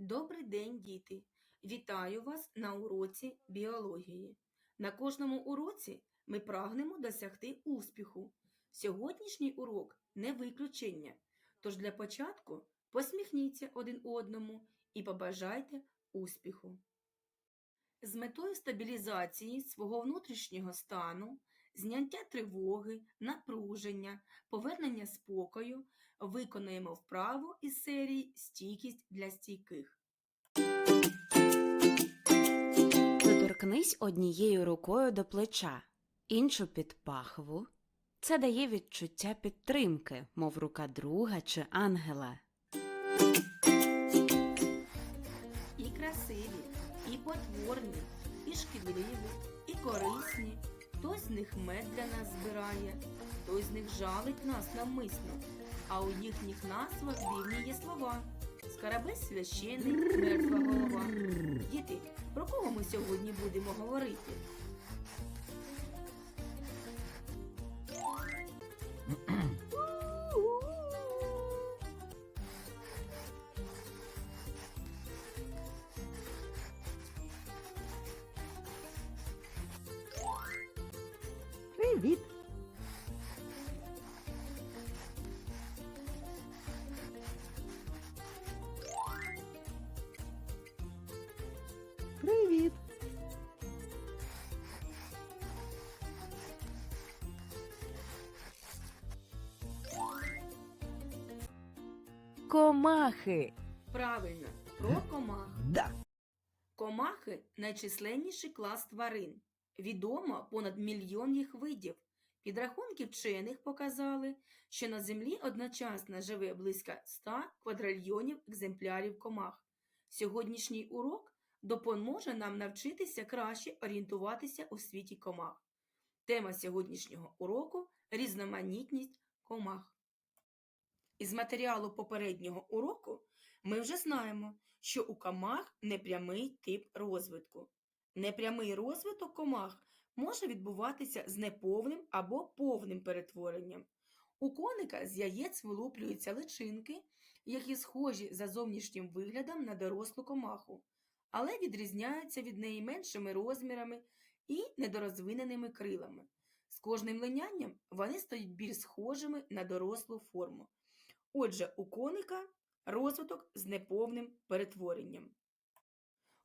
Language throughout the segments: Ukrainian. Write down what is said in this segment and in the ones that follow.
Добрий день, діти! Вітаю вас на уроці біології. На кожному уроці ми прагнемо досягти успіху. Сьогоднішній урок не виключення. Тож для початку посміхніться один одному і побажайте успіху. З метою стабілізації свого внутрішнього стану, зняття тривоги, напруження, повернення спокою виконуємо вправу із серії Стійкість для стійких. Доторкнись однією рукою до плеча, іншу під пахву. Це дає відчуття підтримки, мов рука друга чи ангела. І красиві, і потворні, і шкідливі, і корисні. Хтось з них мед для нас збирає, хтось з них жалить нас навмисно. А у їхніх назвах дивні є слова. Скарабець священий, мертва голова. Діти, про кого ми сьогодні будемо говорити? Комахи. Правильно, про комах. Да. Комахи найчисленніший клас тварин. Відомо понад мільйон їх видів. Підрахунки вчених показали, що на Землі одночасно живе близько 100 квадрильйонів екземплярів комах. Сьогоднішній урок допоможе нам навчитися краще орієнтуватися у світі комах. Тема сьогоднішнього уроку різноманітність комах. Із матеріалу попереднього уроку ми вже знаємо, що у комах непрямий тип розвитку. Непрямий розвиток комах може відбуватися з неповним або повним перетворенням. У коника з яєць вилуплюються личинки, які схожі за зовнішнім виглядом на дорослу комаху, але відрізняються від неї меншими розмірами і недорозвиненими крилами. З кожним линянням вони стають більш схожими на дорослу форму. Отже, у коника розвиток з неповним перетворенням.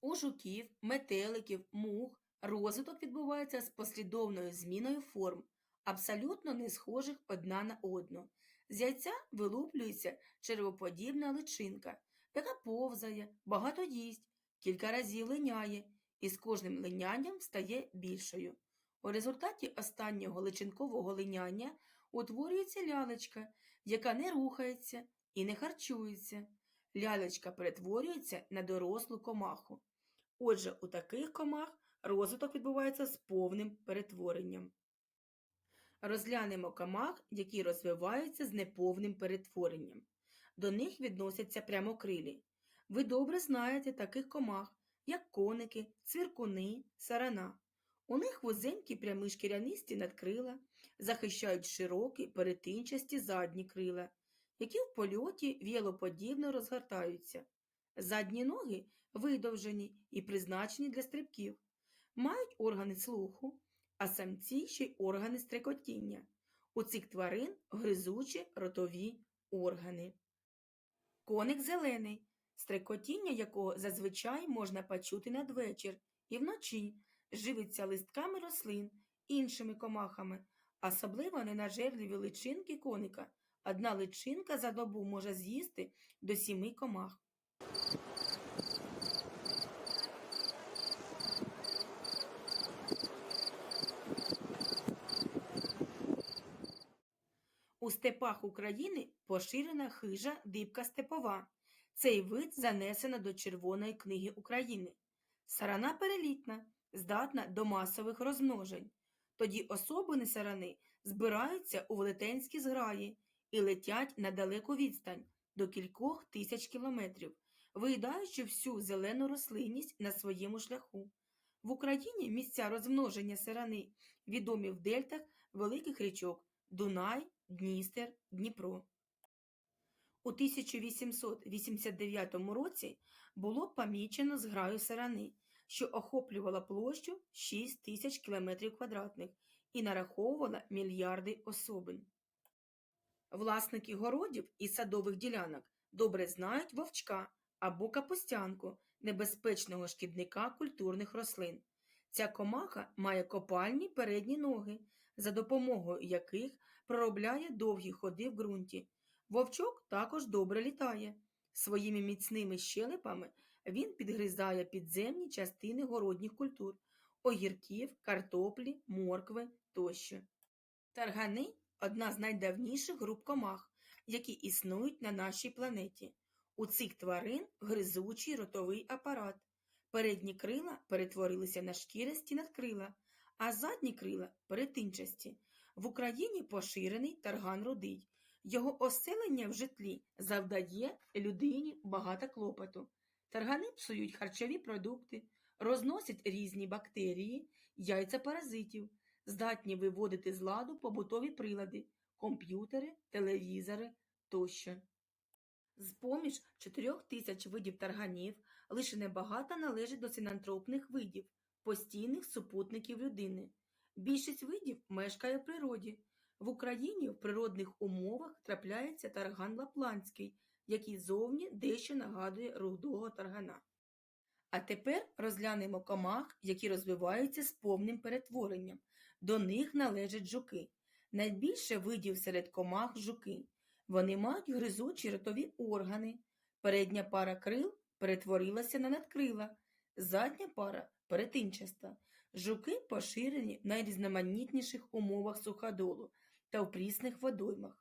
У жуків, метеликів, мух розвиток відбувається з послідовною зміною форм, абсолютно не схожих одна на одну. З яйця вилуплюється червоподібна личинка, яка повзає, багато їсть, кілька разів линяє і з кожним линянням стає більшою. У результаті останнього личинкового линяння утворюється лялечка, яка не рухається і не харчується. Лялечка перетворюється на дорослу комаху. Отже, у таких комах розвиток відбувається з повним перетворенням. Розглянемо комах, які розвиваються з неповним перетворенням. До них відносяться прямокрилі. Ви добре знаєте таких комах, як коники, цвіркуни, сарана. У них вузенькі прямі шкірянисті надкрила, захищають широкі перетинчасті задні крила, які в польоті в'єлоподібно розгортаються. Задні ноги видовжені і призначені для стрибків, мають органи слуху, а самці ще й органи стрекотіння. У цих тварин гризучі ротові органи. Коник зелений, стрекотіння якого зазвичай можна почути надвечір і вночі, живиться листками рослин, іншими комахами, особливо ненажерливі личинки коника. Одна личинка за добу може з'їсти до сіми комах. У степах України поширена хижа дибка степова. Цей вид занесено до Червоної книги України. Сарана перелітна, здатна до масових розмножень. Тоді особини сарани збираються у велетенські зграї і летять на далеку відстань до кількох тисяч кілометрів, виїдаючи всю зелену рослинність на своєму шляху. В Україні місця розмноження сарани відомі в дельтах великих річок Дунай, Дністер, Дніпро. У 1889 році було помічено зграю сарани, що охоплювала площу 6 тисяч кілометрів квадратних і нараховувала мільярди особин. Власники городів і садових ділянок добре знають вовчка або капустянку, небезпечного шкідника культурних рослин. Ця комаха має копальні передні ноги, за допомогою яких проробляє довгі ходи в ґрунті. Вовчок також добре літає. Своїми міцними щелепами він підгризає підземні частини городніх культур огірків, картоплі, моркви тощо. Таргани одна з найдавніших груп комах, які існують на нашій планеті. У цих тварин гризучий ротовий апарат. Передні крила перетворилися на шкіристі надкрила, а задні крила перетинчасті. В Україні поширений тарган рудий. Його оселення в житлі завдає людині багато клопоту. Таргани псують харчові продукти, розносять різні бактерії, яйця паразитів, здатні виводити з ладу побутові прилади, комп'ютери, телевізори тощо. З-поміж чотирьох тисяч видів тарганів лише небагато належить до синантропних видів, постійних супутників людини. Більшість видів мешкає в природі. В Україні в природних умовах трапляється тарган лапландський, який зовні дещо нагадує рудого таргана. А тепер розглянемо комах, які розвиваються з повним перетворенням. До них належать жуки. Найбільше видів серед комах жуки. Вони мають гризучі ротові органи. Передня пара крил перетворилася на надкрила, задня пара перетинчаста. Жуки поширені в найрізноманітніших умовах суходолу та в прісних водоймах.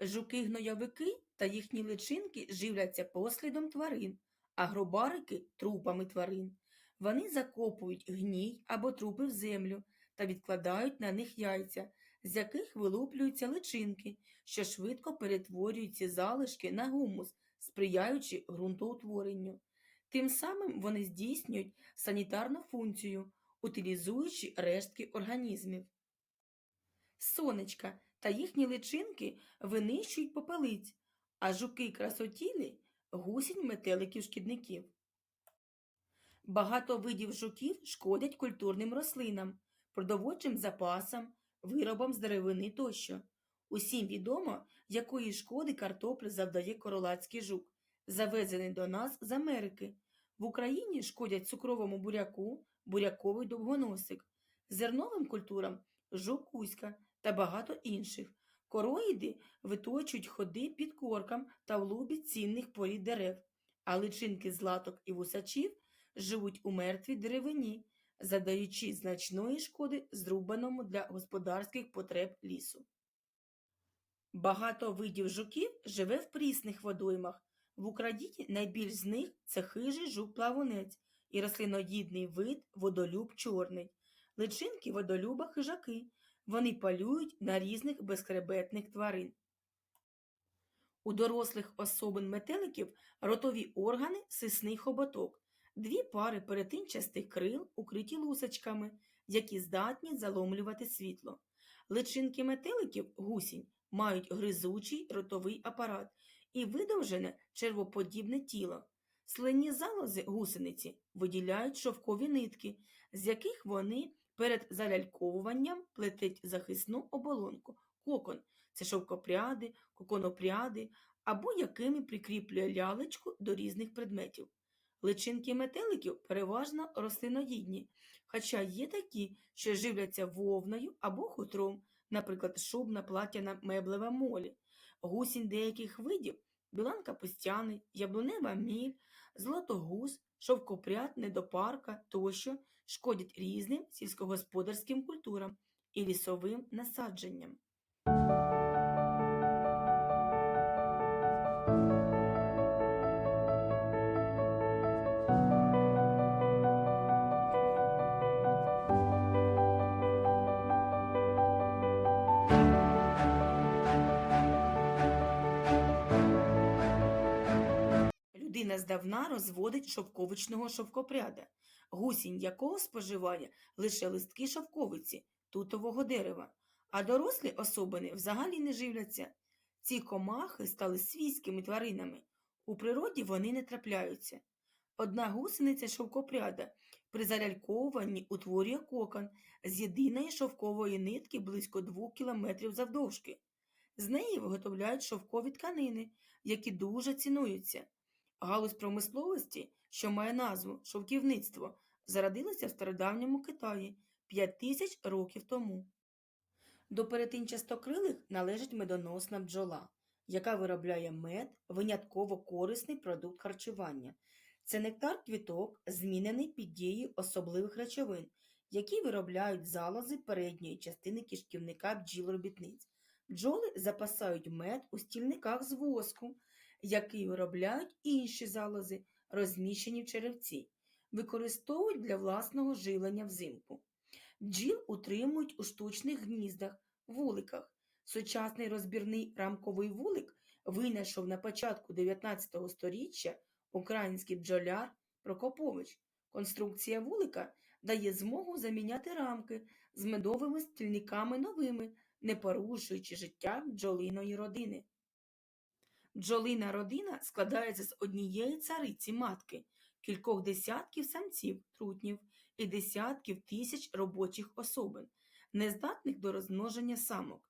Жуки-гнойовики та їхні личинки живляться послідом тварин, а грубарики – трупами тварин. Вони закопують гній або трупи в землю та відкладають на них яйця, з яких вилуплюються личинки, що швидко перетворюють ці залишки на гумус, сприяючи ґрунтоутворенню. Тим самим вони здійснюють санітарну функцію, утилізуючи рештки організмів. Сонечка та їхні личинки винищують попелиць, а жуки-красотілі – гусінь метеликів-шкідників. Багато видів жуків шкодять культурним рослинам, продовольчим запасам, виробам з деревини тощо. Усім відомо, якої шкоди картоплі завдає королацький жук, завезений до нас з Америки. В Україні шкодять цукровому буряку, буряковий довгоносик, зерновим культурам жук кузька та багато інших. Короїди виточують ходи під коркам та в лубі цінних порід дерев, а личинки златок і вусачів живуть у мертвій деревині, задаючи значної шкоди зрубаному для господарських потреб лісу. Багато видів жуків живе в прісних водоймах. В Україні найбільш з них це хижий жук-плавунець і рослиноїдний вид водолюб чорний. Личинки водолюба хижаки. Вони полюють на різних безхребетних тварин. У дорослих особин метеликів ротові органи сисний хоботок, дві пари перетинчастих крил, укриті лусочками, які здатні заломлювати світло. Личинки метеликів гусінь мають гризучий ротовий апарат і видовжене червоподібне тіло. Слинні залози гусениці виділяють шовкові нитки, з яких вони перед заляльковуванням плетуть захисну оболонку, кокон це шовкопряди, коконопряди або якими прикріплює лялечку до різних предметів. Личинки метеликів переважно рослиноїдні, хоча є такі, що живляться вовною або хутром, наприклад, шубна платяна меблева молі, гусінь деяких видів, біланка пустяний, яблунева міль, златогуз, шовкопряд, недопарка тощо шкодять різним сільськогосподарським культурам і лісовим насадженням. Здавна розводить шовковичного шовкопряда, гусінь якого споживає лише листки шовковиці, тутового дерева, а дорослі особини взагалі не живляться. Ці комахи стали свійськими тваринами. У природі вони не трапляються. Одна гусениця шовкопряда при заляльковуванні утворює кокон з єдиної шовкової нитки близько 2 кілометрів завдовжки. З неї виготовляють шовкові тканини, які дуже цінуються. Галузь промисловості, що має назву шовківництво, зародилася в стародавньому Китаї 5 тисяч років тому. До перетинчастокрилих належить медоносна бджола, яка виробляє мед, винятково корисний продукт харчування. Це нектар квіток, змінений під дією особливих речовин, які виробляють залози передньої частини кишківника бджіл-робітниць. Бджоли запасають мед у стільниках з воску, який виробляють інші залози, розміщені в черевці, використовують для власного живлення взимку. Бджіл утримують у штучних гніздах, вуликах. Сучасний розбірний рамковий вулик винайшов на початку 19 століття український бджоляр Прокопович. Конструкція вулика дає змогу заміняти рамки з медовими стільниками новими, не порушуючи життя бджолиної родини. Бджолина родина складається з однієї цариці матки, кількох десятків самців, трутнів і десятків тисяч робочих особин, нездатних до розмноження самок.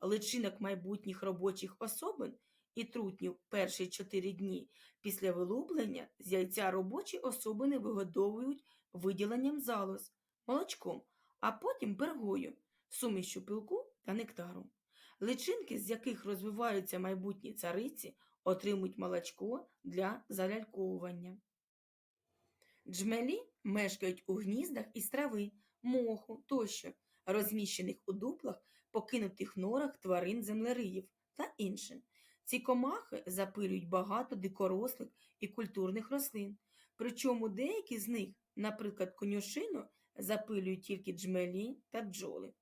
Личинок майбутніх робочих особин і трутнів перші чотири дні після вилуплення з яйця робочі особини вигодовують виділенням залоз, молочком, а потім пергою, сумішю пилку та нектару. Личинки, з яких розвиваються майбутні цариці, отримують молочко для заляльковування. Джмелі мешкають у гніздах із трави, моху тощо, розміщених у дуплах, покинутих норах тварин землериїв та інше. Ці комахи запилюють багато дикорослих і культурних рослин, причому деякі з них, наприклад, конюшину, запилюють тільки джмелі та бджоли.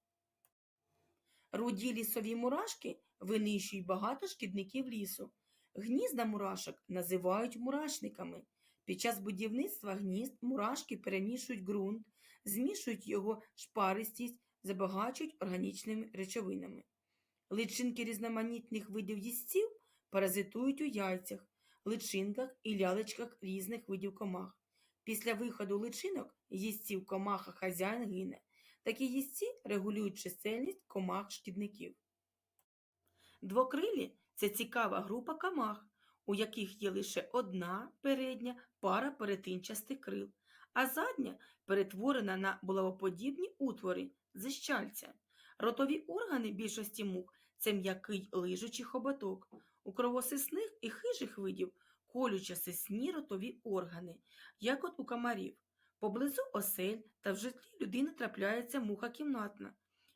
Руді лісові мурашки винищують багато шкідників лісу. Гнізда мурашок називають мурашниками. Під час будівництва гнізд мурашки перемішують ґрунт, змішують його шпаристість, забагачують органічними речовинами. Личинки різноманітних видів їстців паразитують у яйцях, личинках і лялечках різних видів комах. Після виходу личинок їстців комаха хазяїн гине. Такі їстці регулюють чисельність комах-шкідників. Двокрилі це цікава група комах, у яких є лише одна передня пара перетинчастих крил, а задня перетворена на булавоподібні утвори зі щальця. Ротові органи більшості мух це м'який лижучий хоботок. У кровосисних і хижих видів колючо-сисні ротові органи, як от у комарів. Поблизу осель та в житлі людини трапляється муха кімнатна.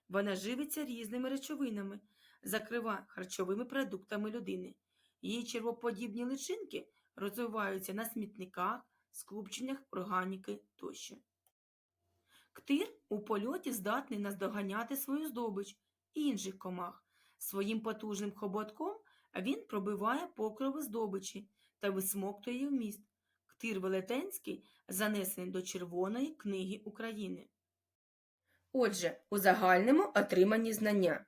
Вона живиться різними речовинами, закрива харчовими продуктами людини. Її червоподібні личинки розвиваються на смітниках, скупченнях органіки тощо. Ктир у польоті здатний наздоганяти свою здобич інших комах. Своїм потужним хоботком він пробиває покрови здобичі та висмоктує її вміст. Ктир Велетенський занесений до Червоної книги України. Отже, у загальному отримані знання.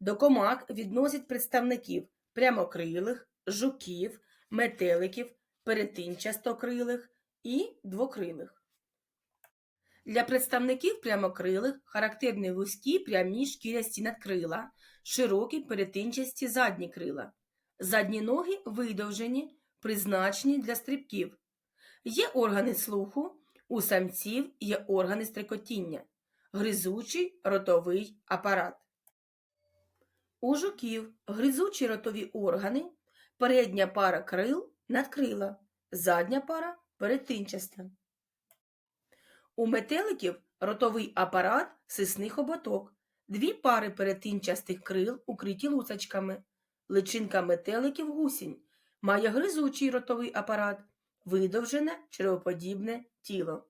До комах відносять представників прямокрилих, жуків, метеликів, перетинчастокрилих і двокрилих. Для представників прямокрилих характерні вузькі прямі шкірясті надкрила, широкі перетинчасті задні крила. Задні ноги видовжені, призначені для стрибків. Є органи слуху, у самців є органи стрикотіння, гризучий ротовий апарат. У жуків гризучі ротові органи, передня пара крил надкрила, задня пара перетинчаста. У метеликів ротовий апарат сисний хоботок, дві пари перетинчастих крил укриті лусачками. Личинка метеликів гусінь має гризучий ротовий апарат, видовжене червоподібне тіло.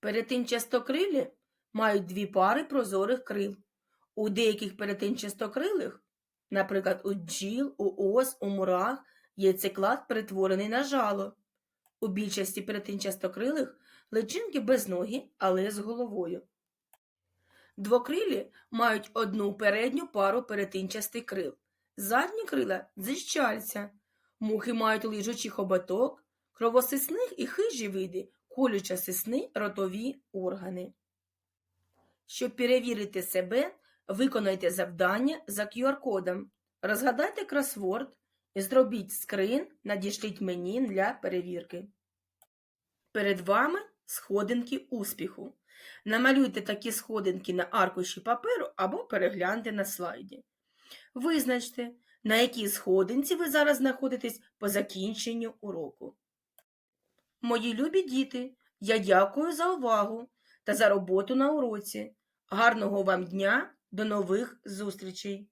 Перетинчастокрилі мають дві пари прозорих крил. У деяких перетинчастокрилих, наприклад, у бджіл, у ос, у мурах, яйцеклад перетворений на жало. У більшості перетинчастокрилих личинки без ноги, але з головою. Двокрилі мають одну передню пару перетинчастих крил. задні крила дзищальця. Мухи мають лижучий хоботок, кровосисних і хижі види, колюча сисни, ротові органи. Щоб перевірити себе, виконайте завдання за QR-кодом. Розгадайте кросворд зробіть скрин, надішліть мені для перевірки. Перед вами сходинки успіху. Намалюйте такі сходинки на аркуші паперу або перегляньте на слайді. Визначте, на якій сходинці ви зараз знаходитесь по закінченню уроку. Мої любі діти, я дякую за увагу та за роботу на уроці. Гарного вам дня, до нових зустрічей!